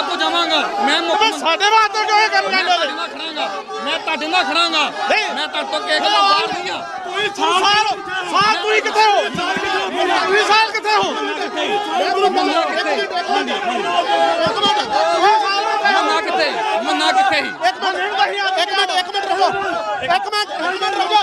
ਮੰਤਰੀ ਸਾਹਿਬ ਕੋਲ ਜਾਵਾਂਗਾ। ਮੈਂ ਮੁੱਖ ਮੈਂ ਸਾਡੇ ਵਾਸਤੇ ਕਿਉਂ ਇਹ ਕੰਮ ਮੈਂ ਕਰਦੇ ਤੁਹਾਡੇ ਨਾਲ ਖੜਾਂਗਾ। ਮੈਂ ਤੁਹਾਡੇ ਨਾਲ ਖੜਾਂਗਾ। ਨਹੀਂ। ਮੈਂ ਤੁਹਾਡੇ ਤੋਂ ਕੇਕ ਨਾਲ ਬਾਹਰ ਨਹੀਂ ਆ। ਤੁਸੀਂ ਸਾਲ ਸਾਲ ਤੁਸੀਂ ਕਿੱਥੇ ਹੋ? ਤੁਸੀਂ ਸਾਲ ਕਿੱਥੇ ਹੋ? ਮੰਨਾ ਕਿੱਥੇ ਮੰਨਾ ਕਿੱਥੇ? ਮੰਨਾ ਕਿੱਥੇ? ਇੱਕ ਮਿੰਟ ਇੱਕ ਮਿੰਟ ਇੱਕ ਮਿੰਟ ਰੁਕੋ। ਇੱਕ ਮਿੰਟ ਇੱਕ ਮਿੰਟ ਰੁਕੋ।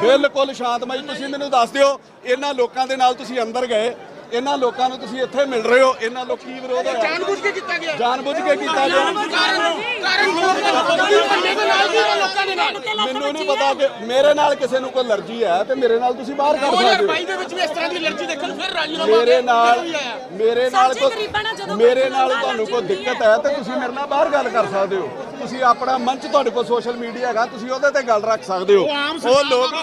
ਬਿਲਕੁਲ ਸ਼ਾਂਤਮਈ। ਤੁਸੀਂ ਮੈਨੂੰ ਦੱਸ ਦਿਓ ਇਹਨਾਂ ਲੋਕਾਂ ਦੇ ਨਾਲ ਤੁਸੀਂ ਅੰਦਰ ਗਏ ਇਹਨਾਂ ਲੋਕਾਂ ਨੂੰ ਤੁਸੀਂ ਇੱਥੇ ਮਿਲ ਰਹੇ ਹੋ ਇਹਨਾਂ ਲੋਕ ਕੀ ਵਿਰੋਧ ਹੈ? ਜਾਣਬੁੱਝ ਕੇ ਕੀਤਾ ਗਿਆ। ਜਾਣਬੁੱਝ ਕੇ ਕੀਤਾ ਗਿਆ। ਮੈਨੂੰ ਨਹੀਂ ਪਤਾ ਕਿ ਮੇਰੇ ਨਾਲ ਕਿਸੇ ਨੂੰ ਕੋਈ ਅਲਰਜੀ ਹੈ ਤੇ ਮੇਰੇ ਨਾਲ ਤੁਸੀਂ ਬਾਹਰ ਕਰ ਸਕਦੇ ਹੋ। 2022 ਦੇ ਵਿੱਚ ਵੀ ਇਸ ਤਰ੍ਹਾਂ ਦੀ ਅਲਰਜੀ ਦੇਖਣ ਫਿਰ ਰਾਜੀਨਾਮਾ ਮੇਰੇ ਨਾਲ ਮੇਰੇ ਨਾਲ ਕੋਈ ਜਦੋਂ ਮੇਰੇ ਨਾਲ ਤੁਹਾਨੂੰ ਕੋਈ ਦਿੱਕਤ ਹੈ ਤੇ ਤੁਸੀਂ ਮੇਰੇ ਨਾਲ ਬਾਹਰ ਗੱਲ ਕਰ ਸਕਦੇ ਹੋ। ਤੁਸੀਂ ਆਪਣਾ ਮੰਚ ਤੁਹਾਡੇ ਕੋਲ ਸੋਸ਼ਲ ਮੀਡੀਆ ਹੈਗਾ ਤੁਸੀਂ ਉਹਦੇ ਤੇ ਗੱਲ ਰੱਖ ਸਕਦੇ ਹੋ। ਉਹ ਲੋਕ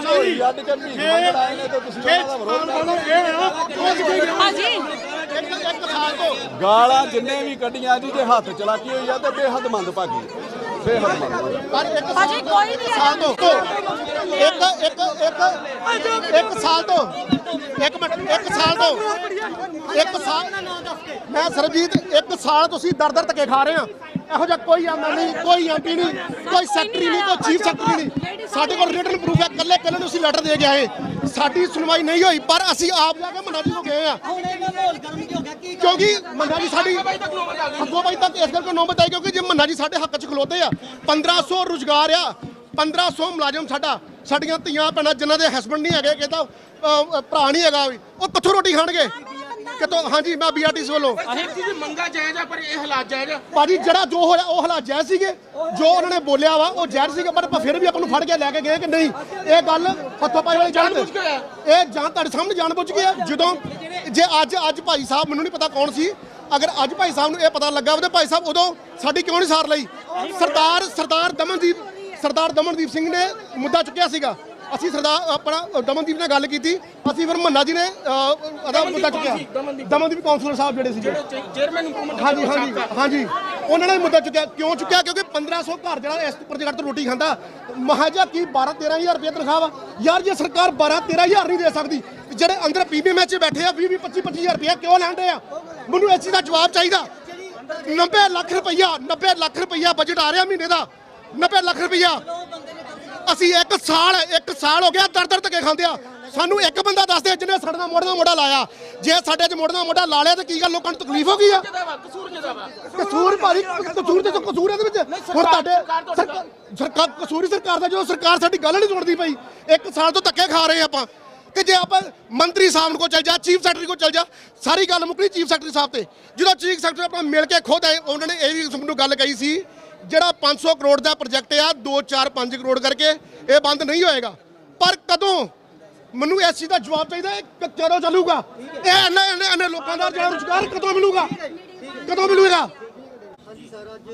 ਅੱਡ ਕੇ ਭੀਖ ਮੰਗਣ ਆਏ ਨੇ ਤੇ ਤੁਸੀਂ ਉਹਨਾਂ ਦਾ ਵਿਰੋਧ ਕਰ ਰਹੇ ਹੋ। ਭਾਜੀ ਇੱਕ ਸਾਲ ਤੋਂ। ਗਾਲਾਂ ਜਿੰਨੇ ਵੀ ਕੱਢੀਆਂ ਜੀ ਜੇ ਹੱਥ ਚਲਾਕੀ ਹੋਈ ਆ ਤੇ ਬੇਹੱਦ ਮੰਦ ਭਾਗੀ। ਬੇਹੱਦ ਮੰਦ ਪਰ ਇੱਕ ਭਾਜੀ ਕੋਈ ਨਹੀਂ ਸਾਲ ਤੋਂ। ਇੱਕ ਇੱਕ ਇੱਕ ਇੱਕ ਸਾਲ ਤੋਂ। ਇੱਕ ਤੋਂ ਇੱਕ ਸਾਲ ਮੈਂ ਸਰਬਜੀਤ, ਇੱਕ ਸਾਲ ਤੁਸੀਂ ਦਰ ਦਰ ਧੱਕੇ ਖਾ ਰਹੇ ਆ। ਇਹੋ ਜਿਹਾ ਕੋਈ ਆਮਦਾ ਨਹੀਂ, ਕੋਈ ਐਮਪੀ ਨਹੀਂ, ਕੋਈ ਸੈਕਟਰੀ ਨਹੀਂ, ਕੋਈ ਚੀਫ ਸੈਕਟਰੀ ਨਹੀਂ। ਸਾਡੇ ਕੋਲ ਰਿਟਨ ਪ੍ਰੂਫ ਹੈ ਕੱਲੇ ਕੱਲੇ ਨੂੰ ਅਸੀਂ ਲੈਟਰ ਦੇ ਕੇ ਆਏ। ਸਾਡੀ ਸੁਣਵਾਈ ਨਹੀਂ ਹੋਈ, ਪਰ ਅਸੀਂ ਆਪ ਜਾ ਕੇ ਮਨਾਲੀ ਜੀ ਨੂੰ ਗਏ ਆ। ਕਿਉਂਕਿ ਮੰਨਾ ਜੀ ਸਾਡੀ ਅੱਗੋਂ ਬਾਈ ਤੱਕ ਇਸ ਕਰਕੇ ਨੌਬਤ ਆਈ, ਕਿਉਂਕਿ ਜੇ ਮੰਨਾ ਜੀ ਸਾਡੇ ਹੱਕ 'ਚ ਖਲੋਤੇ ਆ 1500 ਰੁਜ਼ਗਾਰ ਆ 1500 ਮੁਲਾਜ਼ਮ ਸਾਡਾ ਸਾਡੀਆਂ ਧੀਆਂ ਭੈਣਾਂ ਜਿਨ੍ਹਾਂ ਦੇ ਹਸਬੰਡ ਨਹੀਂ ਹੈਗੇ ਕਿਤਾ ਭਰਾ ਨਹੀਂ ਹੈਗਾ ਵੀ ਉਹ ਕਿੱਥੋਂ ਰੋਟੀ ਖਾਣਗੇ? ਕਿਤੋਂ ਹਾਂਜੀ ਮੈਂ ਬੀਆਰਟੀਸ ਵੱਲੋਂ। ਅਸੀਂ ਜੀ ਮੰਗਾ ਜਾਇਜ਼ ਆ ਪਰ ਇਹ ਹਾਲਾਤ ਜਾਇਜ਼ ਆ। ਭਾਜੀ ਜਿਹੜਾ ਜੋ ਹੋਇਆ ਉਹ ਹਾਲਾਤ ਜਾਇਜ਼ ਸੀਗੇ। ਜੋ ਉਹਨਾਂ ਨੇ ਬੋਲਿਆ ਵਾ ਉਹ ਜਾਇਜ਼ ਸੀਗੇ ਪਰ ਆਪਾਂ ਫਿਰ ਵੀ ਆਪਾਂ ਨੂੰ ਫੜ ਕੇ ਲੈ ਕੇ ਗਏ ਕਿ ਨਹੀਂ? ਇਹ ਗੱਲ ਹੱਥੋਂ ਪਾਈ ਵਾਲੀ ਜਾਣ। ਜਾਣਬੁੱਝ ਕੇ। ਇਹ ਜਾਂ ਤੁਹਾਡੇ ਸਾਹਮਣੇ ਜਾਣ ਬੁੱਝ ਕੇ ਜਦੋਂ ਜੇ ਅੱਜ ਅੱਜ ਭਾਈ ਸਾਹਿਬ ਮੈਨੂੰ ਨਹੀਂ ਪਤਾ ਕੌਣ ਸੀ ਅਗਰ ਅੱਜ ਭਾਈ ਸਾਹਿਬ ਨੂੰ ਇਹ ਪਤਾ ਲੱਗਾ ਉਹਦੇ ਭਾਈ ਸਾਹਿਬ ਉਦੋਂ ਸਾਡੀ ਕਿਉਂ ਨਹੀਂ ਸਾਰ ਲਈ? ਸਰਦਾਰ ਸਰਦਾਰ ਦਮਨਦੀਪ ਸਰਦਾਰ ਦਮਨਦੀਪ ਸਿੰਘ ਨੇ ਮੁੱਦਾ ਚੁੱਕਿਆ ਸੀਗਾ। ਅਸੀਂ ਸਰਦਾਰ ਆਪਣਾ ਦਮਨਦੀਪ ਨਾਲ ਗੱਲ ਕੀਤੀ। ਅਸੀਂ ਫਿਰ ਮੰਨਾ ਜੀ ਨੇ ਉਹਦਾ ਮੁੱਦਾ ਚੁੱਕਿਆ। ਦਮਨਦੀਪ ਕਾਉਂਸਲਰ ਸਾਹਿਬ ਜਿਹੜੇ ਸੀਗੇ। ਚੇਅਰਮੈਨ ਹਾਂਜੀ ਹਾਂਜੀ ਹਾਂਜੀ। ਉਹਨਾਂ ਨੇ ਮੁੱਦਾ ਚੁੱਕਿਆ। ਕਿਉਂ ਚੁੱਕਿਆ? ਕਿਉਂਕਿ 1500 ਘਰ ਜਿਹੜਾ ਇਸ ਪ੍ਰੋਜੈਕਟ ਤੋਂ ਰੋਟੀ ਖਾਂਦਾ ਮਹਾਜਾ ਕੀ 12 13000 ਰੁਪਏ ਤਨਖਾਹ ਵਾ? ਯਾਰ ਜੇ ਸਰਕਾਰ 12 13000 ਨਹੀਂ ਦੇ ਸਕਦੀ ਜਿਹੜੇ ਅੰਦਰ ਪੀਬੀਐਮ ਚ ਬੈਠੇ ਆ 20 20 25 25000 ਰੁਪਏ ਕਿਉਂ ਲੈਂਦੇ ਆ? ਮੈਨੂੰ ਇਸ ਚੀਜ਼ ਦਾ ਜਵਾਬ ਚਾਹੀਦਾ। 90 ਲੱਖ ਰੁਪਈਆ 90 ਲੱਖ ਰੁਪਈਆ ਬਜਟ ਆ ਰਿਹਾ ਮਹੀਨੇ ਦਾ। 90 ਲੱਖ ਰੁਪਈਆ। ਅਸੀਂ ਇੱਕ ਸਾਲ ਇੱਕ ਸਾਲ ਹੋ ਗਿਆ ਦਰ ਦਰ ਧੱਕੇ ਖਾਂਦੇ ਆ। ਸਾਨੂੰ ਇੱਕ ਬੰਦਾ ਦੱਸ ਦੇ ਜਿਹਨੇ ਸਾਡੇ ਨਾਲ ਮੋਢੇ ਨਾਲ ਮੋਢਾ ਲਾਇਆ। ਜੇ ਸਾਡੇ 'ਚ ਮੋਢੇ ਨਾਲ ਮੋਢਾ ਲਾ ਲਿਆ ਤਾਂ ਕੀ ਗੱਲ ਲੋਕਾਂ ਨੂੰ ਤਕਲੀਫ ਹੋ ਗਈ ਆ? ਕਸੂਰ ਵਾ ਕਸੂਰ ਤੇ ਤਾਂ ਕਸੂਰ ਇਹਦੇ ਵਿੱਚ। ਹੁਣ ਤੁਹਾਡੇ ਸਰਕਾਰ ਕਸੂਰ ਹੀ ਸਰਕਾਰ ਦਾ ਜੋ ਸਰਕਾਰ ਸਾਡੀ ਗੱਲ ਨਹੀਂ ਸੁਣਦੀ ਪਈ ਇੱਕ ਸਾਲ ਤੋਂ ਧੱਕੇ ਖਾ ਰਹੇ ਆਪਾਂ। ਕਿ ਜੇ ਆਪਾਂ ਮੰਤਰੀ ਸਾਹਿਬ ਕੋਲ ਚੱਲ ਜਾ ਚੀਫ ਸੈਕਟਰੀ ਕੋਲ ਚੱਲ ਜਾ ਸਾਰੀ ਗੱਲ ਮੁੱਕਣੀ ਚੀਫ ਸੈਕਟਰੀ ਸਾਹਿਬ ਤੇ। ਜਦੋਂ ਚੀਫ ਸੈਕਟਰੀ ਆਪਣਾ ਮਿਲ ਕੇ ਖੁਦ ਆਏ ਉਹਨਾਂ ਨੇ ਇਹ ਵੀ ਸਾਨੂੰ ਗੱਲ ਕਹੀ ਸੀ ਜਿਹੜਾ 500 ਕਰੋੜ ਦਾ ਪ੍ਰੋਜੈਕਟ ਆ 2 4 5 ਕਰੋੜ ਕਰਕੇ ਇਹ ਬੰਦ ਨਹੀਂ ਹੋਏਗਾ। ਪਰ ਕਦੋਂ? ਮੈਨੂੰ ਇਸ ਚੀਜ਼ ਦਾ ਜਵਾਬ ਚਾਹੀਦਾ ਹੈ ਕਿ ਕਦੋਂ ਚੱਲੂਗਾ? ਇਹ ਇੰਨੇ ਇੰਨੇ ਇੰਨੇ ਲੋਕਾਂ ਦਾ ਜਿਹੜਾ ਰੁਜ਼ਗਾਰ ਕਦੋਂ ਮਿਲੂਗਾ? ਕਦੋਂ ਮਿਲੂਗਾ? ਹਾਂਜੀ ਸਰ ਅੱਜ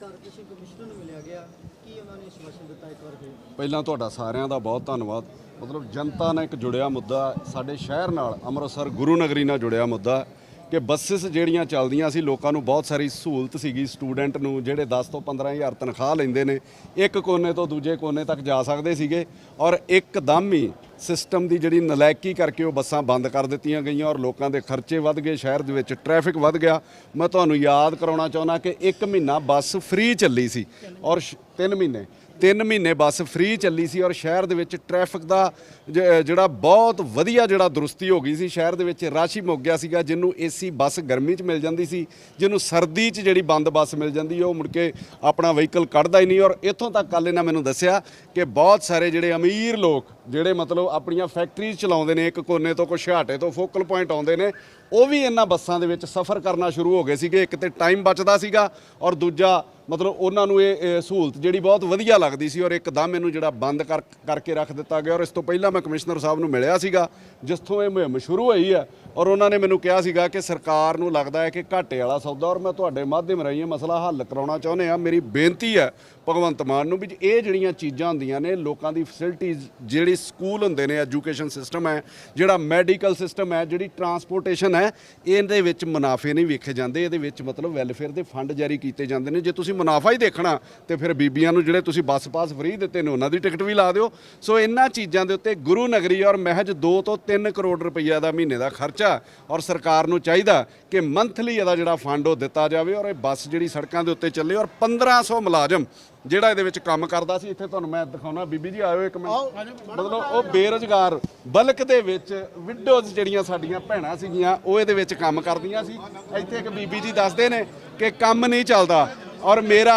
ਕਾਰਪੋਰੇਸ਼ਨ ਕਮਿਸ਼ਨਰ ਨੂੰ ਮਿਲਿਆ ਗਿਆ। ਕੀ ਉਹਨਾਂ ਨੇ ਸ਼ਵਾਸ਼ਨ ਦਿੱਤਾ ਇੱਕ ਵਾਰ ਫਿਰ? ਪਹਿਲਾਂ ਤੁਹਾਡਾ ਸਾਰਿਆਂ ਦਾ ਬਹੁਤ ਧੰਨਵਾਦ। ਮਤਲਬ ਜਨਤਾ ਨਾਲ ਇੱਕ ਜੁੜਿਆ ਮੁੱਦਾ ਸਾਡੇ ਸ਼ਹਿਰ ਨਾਲ ਅੰਮ੍ਰਿਤਸਰ ਗੁਰੂ ਨਗਰੀ ਨਾਲ ਜੁੜਿਆ ਮੁੱਦਾ। ਕਿ ਬੱਸਸ ਜਿਹੜੀਆਂ ਚੱਲਦੀਆਂ ਸੀ, ਲੋਕਾਂ ਨੂੰ ਬਹੁਤ ਸਾਰੀ ਸਹੂਲਤ ਸੀਗੀ। ਸਟੂਡੈਂਟ ਨੂੰ ਜਿਹੜੇ 10 ਤੋਂ 15000 ਤਨਖਾਹ ਲੈਂਦੇ ਨੇ, ਇੱਕ ਕੋਨੇ ਤੋਂ ਦੂਜੇ ਕੋਨੇ ਤੱਕ ਜਾ ਸਕਦੇ ਸੀਗੇ ਔਰ ਇੱਕਦਮ ਹੀ ਸਿਸਟਮ ਦੀ ਜਿਹੜੀ ਨਲਾਇਕੀ ਕਰਕੇ ਉਹ ਬੱਸਾਂ ਬੰਦ ਕਰ ਦਿੱਤੀਆਂ ਗਈਆਂ ਔਰ ਲੋਕਾਂ ਦੇ ਖਰਚੇ ਵੱਧ ਗਏ, ਸ਼ਹਿਰ ਦੇ ਵਿੱਚ ਟ੍ਰੈਫਿਕ ਵੱਧ ਗਿਆ। ਮੈਂ ਤੁਹਾਨੂੰ ਯਾਦ ਕਰਾਉਣਾ ਚਾਹੁੰਦਾ ਕਿ ਇੱਕ ਮਹੀਨਾ ਬੱਸ ਫ੍ਰੀ ਚੱਲੀ ਸੀ ਔਰ ਸ਼- 3 ਮਹੀਨੇ 3 ਮਹੀਨੇ ਬੱਸ ਫ੍ਰੀ ਚੱਲੀ ਸੀ ਔਰ ਸ਼ਹਿਰ ਦੇ ਵਿੱਚ ਟ੍ਰੈਫਿਕ ਦਾ ਜ- ਜਿਹੜਾ ਬਹੁਤ ਵਧੀਆ ਜਿਹੜਾ ਦਰੁਸਤੀ ਹੋ ਗਈ ਸੀ, ਸ਼ਹਿਰ ਦੇ ਵਿੱਚ ਰਸ਼ ਹੀ ਮੁੱਕ ਗਿਆ ਸੀਗਾ, ਜਿਹਨੂੰ ਏਸੀ ਬੱਸ ਗਰਮੀ 'ਚ ਮਿਲ ਜਾਂਦੀ ਸੀ, ਜਿਹਨੂੰ ਸਰਦੀ 'ਚ ਜਿਹੜੀ ਬੰਦ ਬੱਸ ਮਿਲ ਜਾਂਦੀ, ਉਹ ਮੁੜ ਕੇ ਆਪਣਾ ਵਹੀਕਲ ਕੱਢਦਾ ਹੀ ਨਹੀਂ ਔਰ ਇੱਥੋਂ ਤੱਕ ਕੱਲ ਇਹਨਾਂ ਮੈਨੂੰ ਦੱਸਿਆ ਕਿ ਬਹੁਤ ਸਾਰੇ ਜਿਹੜੇ ਅਮੀਰ ਲੋਕ, ਜਿਹੜੇ ਮਤਲਬ ਆਪਣੀਆਂ ਫੈਕਟਰੀਜ਼ ਚਲਾਉਂਦੇ ਨੇ, ਇੱਕ ਕੋਨੇ ਤੋਂ ਕੁਸ਼ਹਾਟੇ ਤੋਂ ਫੋਕਲ ਪੁਆਇੰਟ ਆਉਂਦੇ ਨੇ ਉਹ ਵੀ ਇਹਨਾਂ ਬੱਸਾਂ ਦੇ ਵਿੱਚ ਸਫ਼ਰ ਕਰਨਾ ਸ਼ੁਰੂ ਹੋ ਗਏ ਸੀਗੇ। ਇੱਕ ਤੇ ਟਾਈਮ ਬਚਦਾ ਸੀਗਾ ਔਰ ਦੂਜਾ ਮਤਲਬ ਉਹਨਾਂ ਨੂੰ ਇਹ ਸਹੂਲਤ ਜਿਹੜੀ ਬਹੁਤ ਵਧੀਆ ਲੱਗਦੀ ਸੀ ਔਰ ਇੱਕਦਮ ਇਹਨੂੰ ਜਿਹੜਾ ਬੰਦ ਕਰ, ਕਰਕੇ ਰੱਖ ਦਿੱਤਾ ਗਿਆ ਔਰ ਇਸ ਤੋਂ ਪਹਿਲਾਂ ਮੈਂ ਕਮਿਸ਼ਨਰ ਸਾਹਿਬ ਨੂੰ ਮਿਲਿਆ ਸੀਗਾ ਜਿੱਥੋਂ ਇਹ ਮੁਹਿੰਮ ਸ਼ੁਰੂ ਹੋਈ ਹੈ। ਔਰ ਉਹਨਾਂ ਨੇ ਮੈਨੂੰ ਕਿਹਾ ਸੀਗਾ ਕਿ ਸਰਕਾਰ ਨੂੰ ਲੱਗਦਾ ਹੈ ਕਿ ਘਾਟੇ ਵਾਲਾ ਸੌਦਾ ਔਰ ਮੈਂ ਤੁਹਾਡੇ ਮਾਧਿਅਮ ਰਾਹੀਂ ਇਹ ਮਸਲਾ ਹੱਲ ਕਰਾਉਣਾ ਚਾਹੁੰਦੇ ਆ ਮੇਰੀ ਬੇਨਤੀ ਹੈ ਭਗਵੰਤ ਮਾਨ ਨੂੰ ਵੀ ਇਹ ਜਿਹੜੀਆਂ ਚੀਜ਼ਾਂ ਹੁੰਦੀਆਂ ਨੇ, ਲੋਕਾਂ ਦੀ ਫੈਸਿਲਿਟੀਜ਼ ਜਿਹੜੀ ਸਕੂਲ ਹੁੰਦੇ ਨੇ ਐਜੂਕੇਸ਼ਨ ਸਿਸਟਮ ਹੈ, ਜਿਹੜਾ ਮੈਡੀਕਲ ਸਿਸਟਮ ਹੈ, ਜਿਹੜੀ ਟਰਾਂਸਪੋਰਟੇਸ਼ਨ ਹੈ, ਇਹਦੇ ਵਿੱਚ ਮੁਨਾਫੇ ਨਹੀਂ ਵੇਖੇ ਜਾਂਦੇ। ਇਹਦੇ ਵਿੱਚ ਮਤਲਬ ਵੈਲਫੇਅਰ ਦੇ ਫੰਡ ਜਾਰੀ ਕੀਤੇ ਜਾਂਦੇ ਨੇ। ਜੇ ਤੁਸੀਂ ਮੁਨਾਫਾ ਹੀ ਦੇਖਣਾ, ਤੇ ਫਿਰ ਬੀਬੀਆਂ ਨੂੰ ਜਿਹੜੇ ਤੁਸੀਂ ਬੱਸ ਪਾਸ ਫ੍ਰੀ ਦਿੱਤੇ ਨੇ, ਉਹਨਾਂ ਦੀ ਟਿਕਟ ਵੀ ਲਾ ਦਿਓ। ਸੋ ਇਹਨਾਂ ਚੀਜ਼ਾਂ ਦੇ ਉੱਤੇ ਗੁਰੂ ਨਗਰੀ ਔਰ ਮਹਿਜ 2 ਤੋਂ 3 ਕਰੋੜ ਰੁਪਈਆ ਦਾ ਮਹੀਨੇ ਦਾ ਖਰਚ ਔਰ ਸਰਕਾਰ ਨੂੰ ਚਾਹੀਦਾ ਕਿ ਮੰਥਲੀ ਇਹਦਾ ਜਿਹੜਾ ਫੰਡ ਉਹ ਦਿੱਤਾ ਜਾਵੇ ਔਰ ਇਹ ਬੱਸ ਜਿਹੜੀ ਸੜਕਾਂ ਦੇ ਉੱਤੇ ਚੱਲੇ ਔਰ 1500 ਮੁਲਾਜ਼ਮ ਜਿਹੜਾ ਇਹਦੇ ਵਿੱਚ ਕੰਮ ਕਰਦਾ ਸੀ ਇੱਥੇ ਤੁਹਾਨੂੰ ਮੈਂ ਦਿਖਾਉਣਾ। ਬੀਬੀ ਜੀ ਆਇਓ ਇੱਕ ਮਿੰਟ। ਮਤਲਬ ਉਹ ਬੇਰੁਜ਼ਗਾਰ ਬਲਕ ਦੇ ਵਿੱਚ ਵਿਡੋਜ਼ ਜਿਹੜੀਆਂ ਸਾਡੀਆਂ ਭੈਣਾਂ ਸੀਗੀਆਂ ਉਹ ਇਹਦੇ ਵਿੱਚ ਕੰਮ ਕਰਦੀਆਂ ਸੀ। ਇੱਥੇ ਇੱਕ ਬੀਬੀ ਜੀ ਦੱਸਦੇ ਨੇ ਕਿ ਕੰਮ ਨਹੀਂ ਚੱਲਦਾ ਔਰ ਮੇਰਾ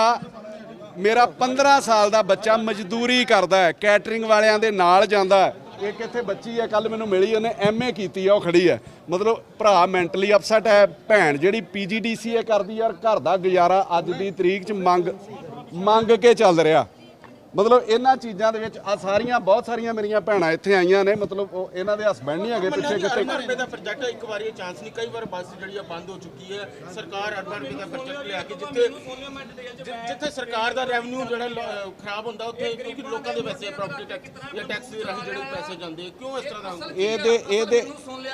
ਮੇਰਾ 15 ਸਾਲ ਦਾ ਬੱਚਾ ਮਜ਼ਦੂਰੀ ਕਰਦਾ ਹੈ ਕੈਟਰਿੰਗ ਵਾਲਿਆਂ ਦੇ ਨਾਲ ਜਾਂਦਾ ਹੈ। ਇੱਕ ਇੱਥੇ ਬੱਚੀ ਹੈ ਕੱਲ ਮੈਨੂੰ ਮਿਲੀ, ਉਹਨੇ ਐਮਏ ਕੀਤੀ ਹੈ ਉਹ ਖੜੀ ਹੈ। ਮਤਲਬ ਭਰਾ ਮੈਂਟਲੀ ਅਪਸੈਟ ਹੈ, ਭੈਣ ਜਿਹੜੀ ਪੀਜੀਡੀਸੀਏ ਕਰਦੀ ਯਾਰ, ਘਰ ਦਾ ਗੁਜ਼ਾਰਾ ਅੱਜ ਦੀ ਤਰੀਕ 'ਚ ਮੰਗ ਮੰਗ ਕੇ ਚੱਲ ਰਿਹਾ। ਮਤਲਬ ਇਹਨਾਂ ਚੀਜ਼ਾਂ ਦੇ ਵਿੱਚ ਆ ਸਾਰੀਆਂ ਬਹੁਤ ਸਾਰੀਆਂ ਮੇਰੀਆਂ ਭੈਣਾਂ ਇੱਥੇ ਆਈਆਂ ਨੇ ਮਤਲਬ ਉਹ ਇਹਨਾਂ ਦੇ ਹਸਬੰਡ ਨਹੀਂ ਹੈਗੇ ਪਿੱਛੇ ਕਿਤੇ। ਰੁਪਏ ਦਾ ਪ੍ਰੋਜੈਕਟ ਇੱਕ ਵਾਰੀ ਚਾਂਸ ਨਹੀਂ ਕਈ ਵਾਰ ਬੱਸ ਜਿਹੜੀ ਆ ਬੰਦ ਹੋ ਚੁੱਕੀ ਹੈ। ਸਰਕਾਰ ਅਰਬਾਂ ਰੁਪਏ ਦਾ ਪ੍ਰੋਜੈਕਟ ਲਿਆ ਕੇ ਜਿੱਥੇ ਜਿੱਥੇ ਸਰਕਾਰ ਦਾ ਰੈਵਨਿਊ ਜਿਹੜਾ ਖਰਾਬ ਹੁੰਦਾ ਉੱਥੇ ਕਿਉਂਕਿ ਲੋਕਾਂ ਦੇ ਪੈਸੇ ਪ੍ਰਾਪਰਟੀ ਟੈਕਸ ਜਾਂ ਟੈਕਸ ਦੇ ਰਾਹੀਂ ਜਿਹੜੇ ਪੈਸੇ ਜਾਂਦੇ ਕਿਉਂ ਇਸ ਤਰ੍ਹਾਂ ਦਾ ਹੁੰਦਾ? ਇਹਦੇ ਇਹਦੇ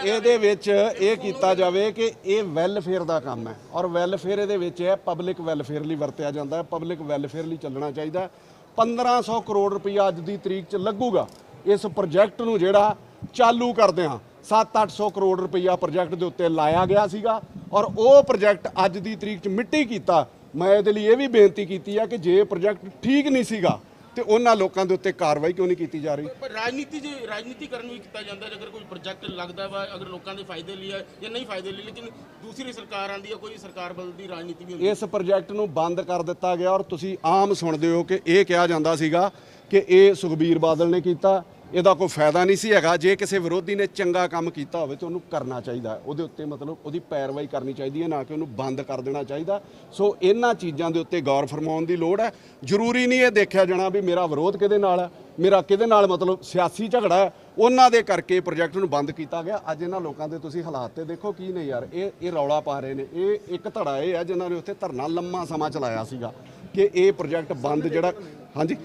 ਇਹਦੇ ਵਿੱਚ ਇਹ ਕੀਤਾ ਜਾਵੇ ਕਿ ਇਹ ਵੈਲਫੇਅਰ ਦਾ ਕੰਮ ਹੈ। ਔਰ ਵੈਲਫੇਅਰ ਇਹਦੇ ਵਿੱਚ ਹੈ ਪਬਲਿਕ ਵੈਲਫੇਅਰ ਲਈ ਵਰਤਿਆ ਜਾਂਦਾ ਹੈ ਪਬਲਿਕ ਵੈਲਫੇਅਰ ਲਈ ਚੱਲਣਾ ਚਾਹੀਦਾ 1500 ਕਰੋੜ ਰੁਪਈਆ ਅੱਜ ਦੀ ਤਰੀਕ 'ਚ ਲੱਗੂਗਾ। ਇਸ ਪ੍ਰੋਜੈਕਟ ਨੂੰ ਜਿਹੜਾ ਚਾਲੂ ਕਰਦੇ ਹਾਂ। 7-800 ਕਰੋੜ ਰੁਪਈਆ ਪ੍ਰੋਜੈਕਟ ਦੇ ਉੱਤੇ ਲਾਇਆ ਗਿਆ ਸੀਗਾ ਔਰ ਉਹ ਪ੍ਰੋਜੈਕਟ ਅੱਜ ਦੀ ਤਰੀਕ 'ਚ ਮਿੱਟੀ ਕੀਤਾ। ਮੈਂ ਇਹਦੇ ਲਈ ਇਹ ਵੀ ਬੇਨਤੀ ਕੀਤੀ ਆ ਕਿ ਜੇ ਪ੍ਰੋਜੈਕਟ ਠੀਕ ਨਹੀਂ ਸੀਗਾ ਤੇ ਉਹਨਾਂ ਲੋਕਾਂ ਦੇ ਉੱਤੇ ਕਾਰਵਾਈ ਕਿਉਂ ਨਹੀਂ ਕੀਤੀ ਜਾ ਰਹੀ? ਪਰ ਰਾਜਨੀਤੀ ਜੇ ਰਾਜਨੀਤੀਕਰਨ ਵੀ ਕੀਤਾ ਜਾਂਦਾ ਅਗਰ ਕੋਈ ਪ੍ਰੋਜੈਕਟ ਲੱਗਦਾ ਵਾ ਅਗਰ ਲੋਕਾਂ ਦੇ ਫਾਇਦੇ ਲਈ ਹੈ ਜਾਂ ਨਹੀਂ ਫਾਇਦੇ ਲਈ ਲੇਕਿਨ ਦੂਸਰੀ ਸਰਕਾਰ ਆਂਦੀ ਹੈ ਕੋਈ ਸਰਕਾਰ ਬਦਲਦੀ ਰਾਜਨੀਤੀ ਵੀ ਹੁੰਦੀ ਹੈ। ਇਸ ਪ੍ਰੋਜੈਕਟ ਨੂੰ ਬੰਦ ਕਰ ਦਿੱਤਾ ਗਿਆ ਔਰ ਤੁਸੀਂ ਆਮ ਸੁਣਦੇ ਹੋ ਕਿ ਇਹ ਕਿਹਾ ਜਾਂਦਾ ਸੀਗਾ ਕਿ ਇਹ ਸੁਖਬੀਰ ਬਾਦਲ ਨੇ ਕੀਤਾ ਇਹਦਾ ਕੋਈ ਫਾਇਦਾ ਨਹੀਂ ਸੀ ਹੈਗਾ। ਜੇ ਕਿਸੇ ਵਿਰੋਧੀ ਨੇ ਚੰਗਾ ਕੰਮ ਕੀਤਾ ਹੋਵੇ ਤਾਂ ਉਹਨੂੰ ਕਰਨਾ ਚਾਹੀਦਾ। ਉਹਦੇ ਉੱਤੇ ਮਤਲਬ ਉਹਦੀ ਪੈਰਵਾਈ ਕਰਨੀ ਚਾਹੀਦੀ ਹੈ, ਨਾ ਕਿ ਉਹਨੂੰ ਬੰਦ ਕਰ ਦੇਣਾ ਚਾਹੀਦਾ। ਸੋ ਇਹਨਾਂ ਚੀਜ਼ਾਂ ਦੇ ਉੱਤੇ ਗੌਰ ਫਰਮਾਉਣ ਦੀ ਲੋੜ ਹੈ। ਜ਼ਰੂਰੀ ਨਹੀਂ ਇਹ ਦੇਖਿਆ ਜਾਣਾ ਵੀ ਮੇਰਾ ਵਿਰੋਧ ਕਿਹਦੇ ਨਾਲ ਹੈ, ਮੇਰਾ ਕਿਹਦੇ ਨਾਲ ਮਤਲਬ ਸਿਆਸੀ ਝਗੜਾ ਹੈ। ਉਹਨਾਂ ਦੇ ਕਰਕੇ ਪ੍ਰੋਜੈਕਟ ਨੂੰ ਬੰਦ ਕੀਤਾ ਗਿਆ। ਅੱਜ ਇਹਨਾਂ ਲੋਕਾਂ ਦੇ ਤੁਸੀਂ ਹਾਲਾਤ ਤੇ ਦੇਖੋ ਕੀ ਨੇ ਯਾਰ। ਇਹ ਇਹ ਰੌਲਾ ਪਾ ਰਹੇ ਨੇ। ਇਹ ਇੱਕ ਧੜਾ ਇਹ ਹੈ ਜਿਨ੍ਹਾਂ ਨੇ ਉੱਥੇ ਧਰਨਾ ਲੰਮਾ ਸਮਾਂ ਚਲਾਇਆ ਸੀਗਾ ਕਿ ਇਹ ਪ੍ਰੋਜੈਕਟ ਬੰਦ ਜਿਹੜਾ ਹਾਂਜੀ।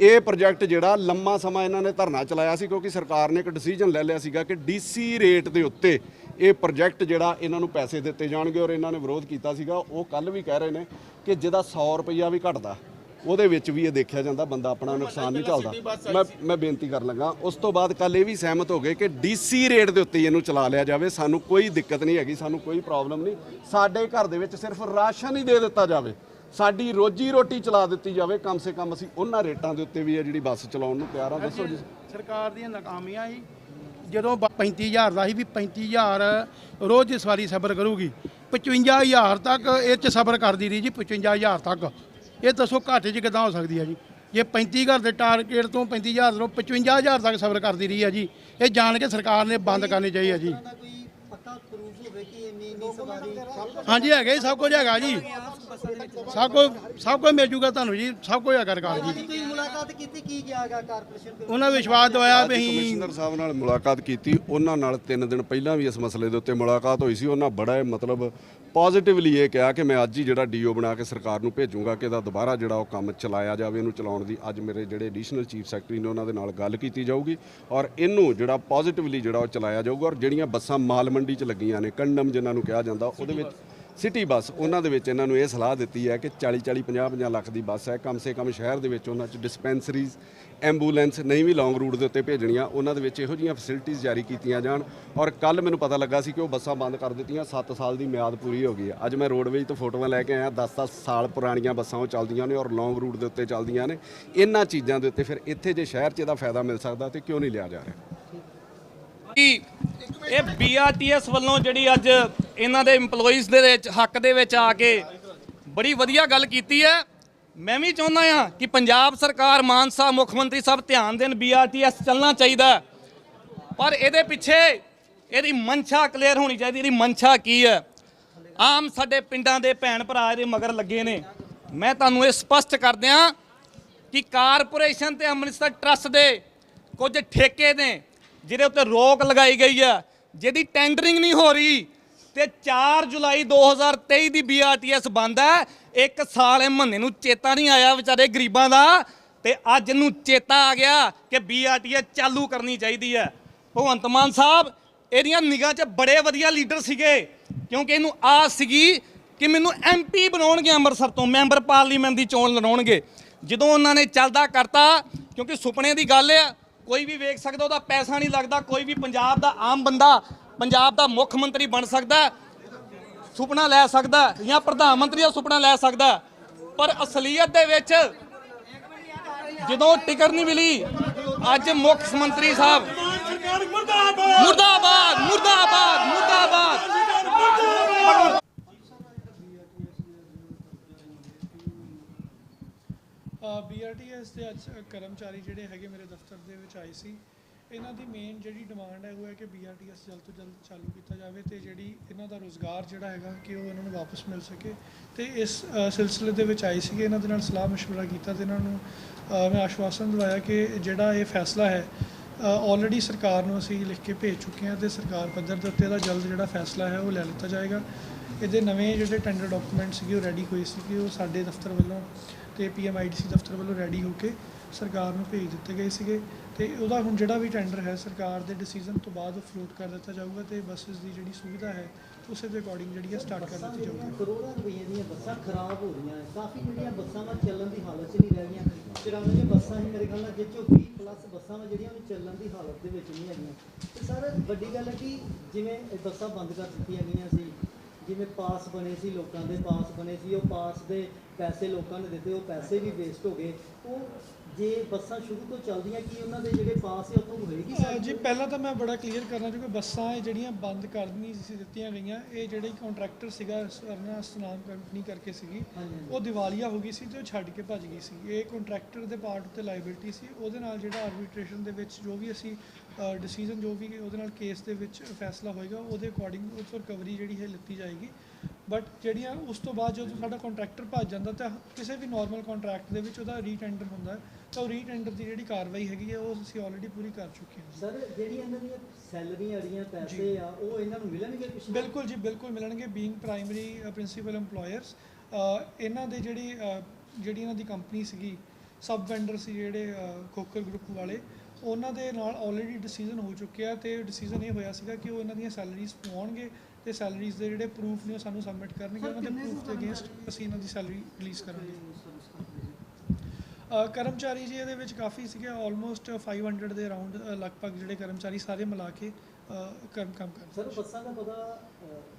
ਇਹ ਪ੍ਰੋਜੈਕਟ ਜਿਹੜਾ ਲੰਮਾ ਸਮਾਂ ਇਹਨਾਂ ਨੇ ਧਰਨਾ ਚਲਾਇਆ ਸੀ ਕਿਉਂਕਿ ਸਰਕਾਰ ਨੇ ਇੱਕ ਡਿਸੀਜਨ ਲੈ ਲਿਆ ਸੀਗਾ ਕਿ ਡੀਸੀ ਰੇਟ ਦੇ ਉੱਤੇ ਇਹ ਪ੍ਰੋਜੈਕਟ ਜਿਹੜਾ ਇਹਨਾਂ ਨੂੰ ਪੈਸੇ ਦਿੱਤੇ ਜਾਣਗੇ ਔਰ ਇਹਨਾਂ ਨੇ ਵਿਰੋਧ ਕੀਤਾ ਸੀਗਾ। ਉਹ ਕੱਲ ਵੀ ਕਹਿ ਰਹੇ ਨੇ ਕਿ ਜਿਹਦਾ 100 ਰੁਪਈਆ ਵੀ ਘਟਦਾ, ਉਹਦੇ ਵਿੱਚ ਵੀ ਇਹ ਦੇਖਿਆ ਜਾਂਦਾ ਬੰਦਾ ਆਪਣਾ ਨੁਕਸਾਨ ਨਹੀਂ ਚੱਲਦਾ ਮੈਂ ਮੈਂ ਬੇਨਤੀ ਕਰਨ ਲੱਗਾ, ਉਸ ਤੋਂ ਬਾਅਦ ਕੱਲ ਇਹ ਵੀ ਸਹਿਮਤ ਹੋ ਗਏ ਕਿ ਡੀਸੀ ਰੇਟ ਦੇ ਉੱਤੇ ਇਹਨੂੰ ਚਲਾ ਲਿਆ ਜਾਵੇ। ਸਾਨੂੰ ਕੋਈ ਦਿੱਕਤ ਨਹੀਂ ਹੈਗੀ, ਸਾਨੂੰ ਕੋਈ ਪ੍ਰੋਬਲਮ ਨਹੀਂ। ਸਾਡੇ ਘਰ ਦੇ ਵਿੱਚ ਸਿਰਫ ਰਾਸ਼ਨ ਹੀ ਦੇ ਦਿੱਤਾ ਜਾਵੇ। ਸਾਡੀ ਰੋਜੀ ਰੋਟੀ ਚਲਾ ਦਿੱਤੀ ਜਾਵੇ ਕਮ ਸੇ ਕਮ ਅਸੀਂ ਉਹਨਾਂ ਰੇਟਾਂ ਦੇ ਉੱਤੇ ਵੀ ਇਹ ਜਿਹੜੀ ਬੱਸ ਚਲਾਉਣ ਨੂੰ ਤਿਆਰ ਆ। ਦੱਸੋ ਜੀ। ਸਰਕਾਰ ਦੀਆਂ ਨਾਕਾਮੀਆਂ ਸੀ ਜਦੋਂ ਬ- 35000 ਦਾ ਸੀ ਵੀ 35000 ਰੋਜ਼ ਦੀ ਸਵਾਰੀ ਸਬਰ ਕਰੂਗੀ 55000 ਤੱਕ ਇਹ ਚ ਸਬਰ ਕਰਦੀ ਰਹੀ ਜੀ 55000 ਤੱਕ। ਇਹ ਦੱਸੋ ਘਾਟੇ 'ਚ ਕਿਦਾਂ ਹੋ ਸਕਦੀ ਹੈ ਜੀ? ਜੇ 35000 ਦੇ ਟਾਰਗੇਟ ਤੋਂ 35000 ਤੋਂ 55000 ਤੱਕ ਸਬਰ ਕਰਦੀ ਰਹੀ ਹੈ ਜੀ ਇਹ ਜਾਣ ਕੇ ਸਰਕਾਰ ਨੇ ਬੰਦ ਕਰਨੀ ਚਾਹੀਦੀ ਹੈ ਜੀ ਦਾ ਕੋਈ ਪੱਕਾ ਪ੍ਰੂਫ ਹੋਵੇ ਕਿ ਇੰਨੀ ਇੰਨੀ ਸਵਾਰੀ ਹਾਂਜੀ ਹੈਗਾ ਜੀ ਸਭ ਕੁਝ ਹੈਗਾ ਜੀ। ਸਭ ਕੁਝ ਸਭ ਕੁਝ ਮਿਲ ਜੂਗਾ ਤੁਹਾਨੂੰ ਜੀ ਸਭ ਕੁਝ ਹੈਗਾ ਰਿਕਾਰਡ ਜੀ ਤੁਸੀਂ ਮੁਲਾਕਾਤ ਕੀਤੀ ਕੀ ਗਿਆਗਾ ਕਾਰਪੋਰੇਸ਼ਨ ਦੇ ਉਹਨਾਂ ਵਿਸ਼ਵਾਸ ਦਵਾਇਆ ਵੀ ਅਸੀਂ ਕਮਿਸ਼ਨਰ ਸਾਹਿਬ ਨਾਲ ਮੁਲਾਕਾਤ ਕੀਤੀ ਉਹਨਾਂ ਨਾਲ 3 ਦਿਨ ਪਹਿਲਾਂ ਵੀ ਇਸ ਮਸਲੇ ਦੇ ਉੱਤੇ ਮੁਲਾਕਾਤ ਹੋਈ ਸੀ ਉਹਨਾਂ ਬੜਾ ਮਤਲਬ ਪੋਜ਼ਿਟਿਵਲੀ ਇਹ ਕਿਹਾ ਕਿ ਮੈਂ ਅੱਜ ਹੀ ਜਿਹੜਾ ਡੀਓ ਬਣਾ ਕੇ ਸਰਕਾਰ ਨੂੰ ਭੇਜੂੰਗਾ ਕਿ ਇਹਦਾ ਦੁਬਾਰਾ ਜਿਹੜਾ ਉਹ ਕੰਮ ਚਲਾਇਆ ਜਾਵੇ, ਇਹਨੂੰ ਚਲਾਉਣ ਦੀ ਅੱਜ ਮੇਰੇ ਜਿਹੜੇ ਐਡੀਸ਼ਨਲ ਚੀਫ ਸੈਕਟਰੀ ਨੇ ਉਹਨਾਂ ਦੇ ਨਾਲ ਗੱਲ ਕੀਤੀ ਜਾਊਗੀ ਔਰ ਇਹਨੂੰ ਜਿਹੜਾ ਪੋਜ਼ਿਟਿਵਲੀ ਜਿਹੜਾ ਉਹ ਚਲਾਇਆ ਜਾਊਗਾ ਔਰ ਜਿਹੜੀਆਂ ਬੱਸਾਂ ਮਾਲ ਮੰਡੀ 'ਚ ਲੱਗੀਆਂ ਨੇ, ਕੰਡਮ ਜਿਨ੍ਹਾਂ ਨੂੰ ਕਿਹਾ ਜਾਂਦਾ, ਉਹਦੇ ਵਿੱਚ ਸਿਟੀ ਬੱਸ, ਉਹਨਾਂ ਦੇ ਵਿੱਚ ਇਹਨਾਂ ਨੂੰ ਇਹ ਸਲਾਹ ਦਿੱਤੀ ਹੈ ਕਿ 40 40 50 50 ਲੱਖ ਦੀ ਬੱਸ ਹੈ। ਕਮ ਸੇ ਕਮ ਸ਼ਹਿਰ ਦੇ ਵਿੱਚ ਉਹਨਾਂ 'ਚ ਡਿਸਪੈਂਸਰੀਜ਼ ਐਂਬੂਲੈਂਸ ਨਹੀਂ ਵੀ ਲੌਂਗ ਰੂਟ ਦੇ ਉੱਤੇ ਭੇਜਣੀਆਂ, ਉਹਨਾਂ ਦੇ ਵਿੱਚ ਇਹੋ ਜਿਹੀਆਂ ਫੈਸਿਲਿਟੀਆਂ ਜਾਰੀ ਕੀਤੀਆਂ ਜਾਣ। ਔਰ ਕੱਲ ਮੈਨੂੰ ਪਤਾ ਲੱਗਾ ਸੀ ਕਿ ਉਹ ਬੱਸਾਂ ਬੰਦ ਕਰ ਦਿੱਤੀਆਂ 7 ਸਾਲ ਦੀ ਮਿਆਦ ਪੂਰੀ ਹੋ ਗਈ ਹੈ। ਅੱਜ ਮੈਂ ਰੋਡਵੇਜ ਤੋਂ ਫੋਟੋਆਂ ਲੈ ਕੇ ਆਇਆ 10-10 ਸਾਲ ਪੁਰਾਣੀਆਂ ਬੱਸਾਂ ਉਹ ਚੱਲਦੀਆਂ ਨੇ ਔਰ ਲੌਂਗ ਰੂਟ ਦੇ ਉੱਤੇ ਚੱਲਦੀਆਂ ਨੇ। ਇਹਨਾਂ ਚੀਜ਼ਾਂ ਦੇ ਉੱਤੇ ਫਿਰ ਇੱਥੇ ਜੇ ਸ਼ਹਿਰ 'ਚ ਇਹਦਾ ਫਾਇਦਾ ਮਿਲ ਸਕਦਾ ਤੇ ਕਿਉਂ ਨਹੀਂ ਲਿਆ ਜਾ ਰਿਹਾ? ਇਹ ਬੀਆਰਟੀਐਸ ਵੱਲੋਂ ਜਿਹੜੀ ਅੱਜ ਇਹਨਾਂ ਦੇ EMPLOYEES ਦੇ ਵਿੱਚ, ਹੱਕ ਦੇ ਵਿੱਚ ਆ ਕੇ ਬੜੀ ਵਧੀਆ ਗੱਲ ਕੀਤੀ ਹੈ। ਮੈਂ ਵੀ ਚਾਹੁੰਦਾ ਆ ਕਿ ਪੰਜਾਬ ਸਰਕਾਰ, ਮਾਨ ਸਾਹਿਬ, ਮੁੱਖ ਮੰਤਰੀ ਸਾਹਿਬ ਧਿਆਨ ਦੇਣ ਬੀਆਰਟੀਐਸ ਚੱਲਣਾ ਚਾਹੀਦਾ ਪਰ ਇਹਦੇ ਪਿੱਛੇ ਇਹਦੀ ਮਨਸ਼ਾ ਕਲੀਅਰ ਹੋਣੀ ਚਾਹੀਦੀ, ਇਹਦੀ ਮਨਸ਼ਾ ਕੀ ਹੈ? ਆਮ ਸਾਡੇ ਪਿੰਡਾਂ ਦੇ ਭੈਣ ਭਰਾ ਇਹਦੇ ਮਗਰ ਲੱਗੇ ਨੇ। ਮੈਂ ਤੁਹਾਨੂੰ ਇਹ ਸਪਸ਼ਟ ਕਰ ਦਿਆਂ ਕਿ ਕਾਰਪੋਰੇਸ਼ਨ ਤੇ ਅੰਮ੍ਰਿਤਸਰ ਟਰੱਸਟ ਦੇ ਕੁਝ ਠੇਕੇ ਨੇ ਜਿਹਦੇ ਉੱਤੇ ਰੋਕ ਲਗਾਈ ਗਈ ਹੈ, ਜਿਹਦੀ ਟੈਂਡਰਿੰਗ ਨਹੀਂ ਹੋ ਰਹੀ, ਤੇ 4 ਜੁਲਾਈ 2023 ਦੀ ਬੀਆਰਟੀਐਸ ਬੰਦ ਹੈ। ਇੱਕ ਸਾਲ ਇਹ ਮਹੀਨੇ ਨੂੰ ਚੇਤਾ ਨਹੀਂ ਆਇਆ ਵਿਚਾਰੇ ਗਰੀਬਾਂ ਦਾ, ਤੇ ਅੱਜ ਨੂੰ ਚੇਤਾ ਆ ਗਿਆ ਕਿ ਬੀਆਰਟੀਐਸ ਚਾਲੂ ਕਰਨੀ ਚਾਹੀਦੀ ਹੈ। ਭਗਵੰਤ ਮਾਨ ਸਾਹਿਬ, ਇਹਦੀਆਂ ਨਿਗਾਹ 'ਚ ਬੜੇ ਵਧੀਆ ਲੀਡਰ ਸੀਗੇ, ਕਿਉਂਕਿ ਇਹਨੂੰ ਆਸ ਸੀਗੀ ਕਿ ਮੈਨੂੰ ਐਮਪੀ ਬਣਾਉਣਗੇ ਅੰਮ੍ਰਿਤਸਰ ਤੋਂ, ਮੈਂਬਰ ਪਾਰਲੀਮੈਂਟ ਦੀ ਚੋਣ ਲੜਾਉਣਗੇ। ਜਦੋਂ ਉਹਨਾਂ ਨੇ ਚੱਲਦਾ ਕਰਤਾ, ਕਿਉਂਕਿ ਸੁਪਨੇ ਦੀ ਗੱਲ ਆ ਕੋਈ ਵੀ ਵੇਖ ਸਕਦਾ ਉਹਦਾ ਪੈਸਾ ਨਹੀਂ ਲੱਗਦਾ ਕੋਈ ਵੀ ਪੰਜਾਬ ਦਾ ਆਮ ਬੰਦਾ ਪੰਜਾਬ ਦਾ ਮੁੱਖ ਮੰਤਰੀ ਬਣ ਸਕਦਾ ਸੁਪਨਾ ਲੈ ਸਕਦਾ ਜਾਂ ਪ੍ਰਧਾਨ ਮੰਤਰੀ ਦਾ ਸੁਪਨਾ ਲੈ ਸਕਦਾ। ਪਰ ਅਸਲੀਅਤ ਦੇ ਵਿੱਚ ਜਦੋਂ ਟਿਕਟ ਨਹੀਂ ਮਿਲੀ ਅੱਜ ਮੁੱਖ ਮੰਤਰੀ ਸਾਹਿਬ ਮੁਰਦਾਬਾਦ ਮੁਰਦਾਬਾਦ ਮੁਰਦਾਬਾਦ ਬੀਆਰਟੀਐਸ ਦੇ ਅੱਜ ਕਰਮਚਾਰੀ ਜਿਹੜੇ ਹੈਗੇ ਮੇਰੇ ਦਫ਼ਤਰ ਦੇ ਵਿੱਚ ਆਏ ਸੀ ਇਹਨਾਂ ਦੀ ਮੇਨ ਜਿਹੜੀ ਡਿਮਾਂਡ ਹੈ ਉਹ ਹੈ ਕਿ ਬੀਆਰਟੀਐਸ ਜਲਦ ਤੋਂ ਜਲਦ ਚਾਲੂ ਕੀਤਾ ਜਾਵੇ ਤੇ ਜਿਹੜੀ ਇਹਨਾਂ ਦਾ ਰੋਜ਼ਗਾਰ ਜਿਹੜਾ ਹੈਗਾ ਕਿ ਉਹ ਇਹਨਾਂ ਨੂੰ ਵਾਪਸ ਮਿਲ ਸਕੇ ਤੇ ਇਸ ਅ, ਸਿਲਸਿਲੇ ਦੇ ਵਿੱਚ ਆਏ ਸੀਗੇ ਇਹਨਾਂ ਦੇ ਨਾਲ ਸਲਾਹ مشورہ ਕੀਤਾ ਤੇ ਇਹਨਾਂ ਨੂੰ ਅ, ਮੈਂ ਆਸ਼ਵਾਸਨ ਦਵਾਇਆ ਕਿ ਜਿਹੜਾ ਇਹ ਫੈਸਲਾ ਹੈ ਆਲਰੇਡੀ ਸਰਕਾਰ ਨੂੰ ਅਸੀਂ ਲਿਖ ਕੇ ਭੇਜ ਚੁੱਕੇ ਹਾਂ ਤੇ ਸਰਕਾਰ ਪੱਧਰ ਦੇ ਉੱਤੇ ਇਹਦਾ ਜਲਦ ਜਿਹੜਾ ਫੈਸਲਾ ਹੈ ਉਹ ਲੈ ਲਿੱਤਾ ਜਾਏਗਾ ਇਹਦੇ ਨਵੇਂ ਜਿਹੜੇ ਟੈਂਡਰ ਡਾਕੂਮੈਂਟ ਸੀਗੇ ਉਹ ਰੈਡੀ ਹੋਏ ਸੀਗੇ ਉਹ ਸਾਡੇ ਦਫ਼ਤਰ ਵੱਲੋਂ ਤੇ ਪੀਐਮਆਈਡੀਸੀ ਦਫ਼ਤਰ ਵੱਲੋਂ ਰੈਡੀ ਹੋ ਕੇ ਸਰਕਾਰ ਨੂੰ ਭੇਜ ਦਿੱਤੇ ਗਏ ਸੀਗੇ ਤੇ ਉਹਦਾ ਹੁਣ ਜਿਹੜਾ ਵੀ ਟੈਂਡਰ ਹੈ ਸਰਕਾਰ ਦੇ ਡਿਸੀਜਨ ਤੋਂ ਬਾਅਦ ਫਲੋਟ ਕਰ ਦਿੱਤਾ ਜਾਊਗਾ ਤੇ ਬੱਸਸ ਦੀ ਜਿਹੜੀ ਸੁਵਿਧਾ ਹੈ, ਉਸੇ ਦੇ ਅਕੋਰਡਿੰਗ ਜਿਹੜੀ ਹੈ ਸਟਾਰਟ ਕਰ ਦਿੱਤੀ ਜਾਊਗੀ। ਕਰੋੜਾਂ ਰੁਪਏ ਦੀਆਂ ਬੱਸਾਂ ਖਰਾਬ ਹੋ ਰਹੀਆਂ ਹੈ ਕਾਫੀ ਜਿਹੜੀਆਂ ਬੱਸਾਂ ਵਾ ਚੱਲਣ ਦੀ ਹਾਲਤ 'ਚ ਨਹੀਂ ਰਹਿ ਗਈਆਂ। 94 ਬੱਸਾਂ ਹੀ ਮੇਰੇ ਖਿਆਲ ਨਾਲ ਜਿਹ 20 ਪਲੱਸ ਬੱਸਾਂ ਵਾ ਜਿਹੜੀਆਂ ਉਹ ਚੱਲਣ ਦੀ ਹਾਲਤ ਦੇ ਵਿੱਚ ਨਹੀਂ ਹੈਗੀਆਂ। ਤੇ ਸਰ, ਵੱਡੀ ਗੱਲ ਹੈ ਕਿ ਜਿਵੇਂ ਬੱਸਾਂ ਬੰਦ ਕਰ ਦਿੱਤੀਆਂ ਗਈਆਂ ਸੀ ਜਿਵੇਂ ਪਾਸ ਬਣੇ ਸੀ ਲੋਕਾਂ ਦੇ ਪਾਸ ਬਣੇ ਸੀ ਉਹ ਪਾਸ ਦੇ ਪੈਸੇ ਲੋਕਾਂ ਨੇ ਦਿੱਤੇ ਉਹ ਪੈਸੇ ਵੀ ਵੇਸਟ ਹੋ ਗਏ। ਉਹ ਜੇ ਬੱਸਾਂ ਸ਼ੁਰੂ ਤੋਂ ਚੱਲਦੀਆਂ ਕੀ ਉਹਨਾਂ ਦੇ ਜਿਹੜੇ ਪਾਸ ਹੈ ਉੱਥੋਂ ਹੋਏਗੀ ਸਰ ਜੀ ਪਹਿਲਾਂ ਤਾਂ ਮੈਂ ਬੜਾ ਕਲੀਅਰ ਕਰਨਾ ਚਾਹੁੰਦਾ ਬੱਸਾਂ ਇਹ ਜਿਹੜੀਆਂ ਬੰਦ ਕਰ ਸੀ ਦਿੱਤੀਆਂ ਗਈਆਂ ਇਹ ਜਿਹੜੇ ਕੰਟਰੈਕਟਰ ਸੀਗਾ ਸਰਨਾ ਸਨਾਮ ਕੰਪਨੀ ਕਰਕੇ ਸੀਗੀ। ਉਹ ਦੀਵਾਲੀਆ ਹੋ ਗਈ ਸੀ ਤੇ ਉਹ ਛੱਡ ਕੇ ਭੱਜ ਗਈ ਸੀ। ਇਹ ਕੰਟਰੈਕਟਰ ਦੇ ਪਾਰਟ ਉੱਤੇ ਲਾਇਬਿਲਟੀ ਸੀ ਉਹਦੇ ਨਾਲ ਜਿਹੜਾ ਆਰਬਿਟ੍ਰੇਸ਼ਨ ਦੇ ਵਿੱਚ ਜੋ ਵੀ ਅਸੀਂ ਡਿਸੀਜਨ ਜੋ ਵੀ ਉਹਦੇ ਨਾਲ ਕੇਸ ਦੇ ਵਿੱਚ ਫੈਸਲਾ ਹੋਏਗਾ ਉਹਦੇ ਅਕੋਰਡਿੰਗ ਉਹ ਤੋਂ ਰਿਕਵਰੀ ਜਿਹੜੀ ਹੈ ਲਿੱਤੀ ਜਾਏਗੀ। ਬਟ ਜਿਹੜੀਆਂ ਉਸ ਤੋਂ ਬਾਅਦ ਜਦੋਂ ਸਾਡਾ ਕੰਟਰੈਕਟਰ ਭੱਜ ਜਾਂਦਾ ਤਾਂ ਕਿਸੇ ਵੀ ਨਾਰਮਲ ਕੰਟਰੈਕਟ ਦੇ ਵਿੱਚ ਉਹਦਾ ਰੀਟੈਂਡਰ ਹੁੰਦਾ ਤਾਂ ਉਹ ਰੀਟੈਂਡਰ ਦੀ ਜਿਹੜੀ ਕਾਰਵਾਈ ਹੈਗੀ ਹੈ ਉਹ ਅਸੀਂ ਆਲਰੇਡੀ ਪੂਰੀ ਕਰ ਚੁੱਕੇ ਹਾਂ। ਸਰ ਜਿਹੜੀਆਂ ਇਹਨਾਂ ਦੀਆਂ ਸੈਲਰੀਆਂ ਅੜੀਆਂ ਪੈਸੇ ਆ ਉਹ ਇਹਨਾਂ ਨੂੰ ਮਿਲਣਗੇ ਕੁਛ ਬਿਲਕੁਲ ਜੀ ਬਿਲਕੁਲ ਮਿਲਣਗੇ ਬੀਇੰਗ ਪ੍ਰਾਇਮਰੀ ਪ੍ਰਿੰਸੀਪਲ EMPLOYERS ਇਹਨਾਂ ਦੇ ਜਿਹੜੀ ਜਿਹੜੀ ਇਹਨਾਂ ਦੀ ਕੰਪਨੀ ਸੀਗੀ ਸਬ ਵੈਂਡਰ ਸੀ ਜਿਹੜੇ ਅ, ਖੋਖਰ ਗਰੁੱਪ ਵਾਲੇ ਉਹਨਾਂ ਦੇ ਨਾਲ ਆਲਰੇਡੀ ਡਿਸੀਜਨ ਹੋ ਚੁੱਕਿਆ ਤੇ ਡਿਸੀਜਨ ਇਹ ਹੋਇਆ ਸੀਗਾ ਕਿ ਉਹ ਇਹਨਾਂ ਦੀਆਂ ਸੈਲਰੀਜ਼ ਪਵਾਉਣਗੇ ਤੇ ਸੈਲਰੀਜ਼ ਦੇ ਜਿਹੜੇ ਪ੍ਰੂਫ ਨੇ ਉਹ ਸਾਨੂੰ ਸਬਮਿਟ ਕਰਨਗੇ ਉਹਨਾਂ ਦੇ ਪ੍ਰੂਫ ਦੇ ਅਗੇਂਸਟ ਅਸੀਂ ਇਹਨਾਂ ਦੀ ਸੈਲਰੀ ਰਿਲੀਜ਼ ਕਰਾਂਗੇ। ਕਰਮਚਾਰੀ ਜੀ ਇਹਦੇ ਵਿੱਚ ਕਾਫੀ ਸੀਗੇ ਆਲਮੋਸਟ 500 ਦੇ ਅਰਾਊਂਡ ਲਗਭਗ ਜਿਹੜੇ ਕਰਮਚਾਰੀ ਸਾਰੇ ਮਿਲਾ ਕੇ ਕੰਮ ਕੰਮ ਸਰ ਬੱਸਾਂ ਦਾ ਪਤਾ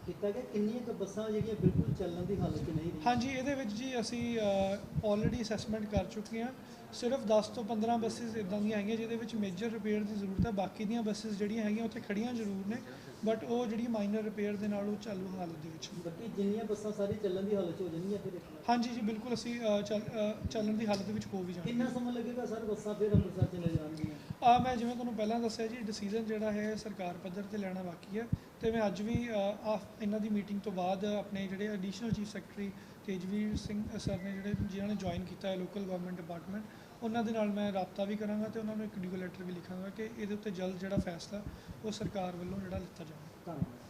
ਕੀਤਾ ਗਿਆ? ਕਿੰਨੀਆਂ ਕੁ ਬੱਸਾਂ ਜਿਹੜੀਆਂ ਬਿਲਕੁਲ ਚੱਲਣ ਦੀ ਹਾਲਤ 'ਚ ਨਹੀਂ ਹਾਂਜੀ ਇਹਦੇ ਵਿੱਚ ਜੀ ਅਸੀਂ ਆਲਰੇਡੀ ਅਸੈਸਮੈਂਟ ਕਰ ਚੁੱਕੇ ਹਾਂ। ਸਿਰਫ 10 ਤੋਂ 15 ਬੱਸਿਸ ਇਦਾਂ ਦੀਆਂ ਹੈਗੀਆਂ ਜਿਹਦੇ ਵਿੱਚ ਮੇਜਰ ਰਿਪੇਅਰ ਦੀ ਜ਼ਰੂਰਤ ਹੈ। ਬਾਕੀ ਦੀਆਂ ਬੱਸਿਸ ਜਿਹੜੀਆਂ ਹੈਗੀਆਂ ਉੱਥੇ ਖੜੀਆਂ ਜ਼ਰੂਰ ਨੇ। ਬਟ ਉਹ ਜਿਹੜੀ ਮਾਈਨਰ ਰਿਪੇਅਰ ਦੇ ਨਾਲ ਉਹ ਚਾਲੂ ਹਾਲਤ ਦੇ ਵਿੱਚ ਨੇ। ਬਾਕੀ ਜਿੰਨੀਆਂ ਬੱਸਾਂ ਸਾਰੀ ਚੱਲਣ ਦੀ ਹਾਲਤ 'ਚ ਹੋ ਜਾਣਗੀਆਂ ਫਿਰ ਇੱਕ ਵਾਰ। ਹਾਂਜੀ ਜੀ ਬਿਲਕੁਲ ਅਸੀਂ ਅ, ਚੱਲ ਅ, ਚੱਲਣ ਦੀ ਹਾਲਤ ਵਿੱਚ ਹੋ ਵੀ ਜਾਵਾਂਗੇ ਕਿੰਨਾ ਸਮਾਂ ਲੱਗੇਗਾ ਸਰ ਬੱਸਾਂ ਫਿਰ ਅੰਮ੍ਰਿਤਸਰ 'ਚ ਨਜ਼ਰ ਆਉਣਗੀਆਂ ਆ ਮੈਂ ਜਿਵੇਂ ਤੁਹਾਨੂੰ ਪਹਿਲਾਂ ਦੱਸਿਆ ਜੀ ਡਿਸੀਜਨ ਜਿਹੜਾ ਹੈ ਸਰਕਾਰ ਪੱਧਰ ਤੇ ਲੈਣਾ ਬਾਕੀ ਹੈ ਤੇ ਮੈਂ ਅੱਜ ਵੀ ਅ, ਆ ਇਹਨਾਂ ਦੀ ਮੀਟਿੰਗ ਤੋਂ ਬਾਅਦ ਆਪਣੇ ਜਿਹੜੇ additional chief secretary Tejveer Singh sir ਨੇ ਜਿਹੜੇ ਜਿਨ੍ਹਾਂ ਨੇ ਜੁਆਇਨ ਕੀਤਾ ਹੈ ਲੋਕਲ ਗਵਰਨਮੈਂਟ ਡਿਪਾਰਟਮੈਂਟ ਉਹਨਾਂ ਦੇ ਨਾਲ ਮੈਂ ਰਾਬਤਾ ਵੀ ਕਰਾਂਗਾ ਤੇ ਉਹਨਾਂ ਨੂੰ ਇੱਕ ਡਿਊ ਲੈਟਰ ਵੀ ਲਿਖਾਂਗਾ ਕਿ ਇਹਦੇ ਉੱਤੇ ਜਲਦ ਜਿਹੜਾ ਫੈਸਲਾ ਉਹ ਸਰਕਾਰ ਵੱਲੋਂ ਜਿਹੜਾ ਲਿੱਤਾ ਜਾਵੇ। ਧੰਨਵਾਦ।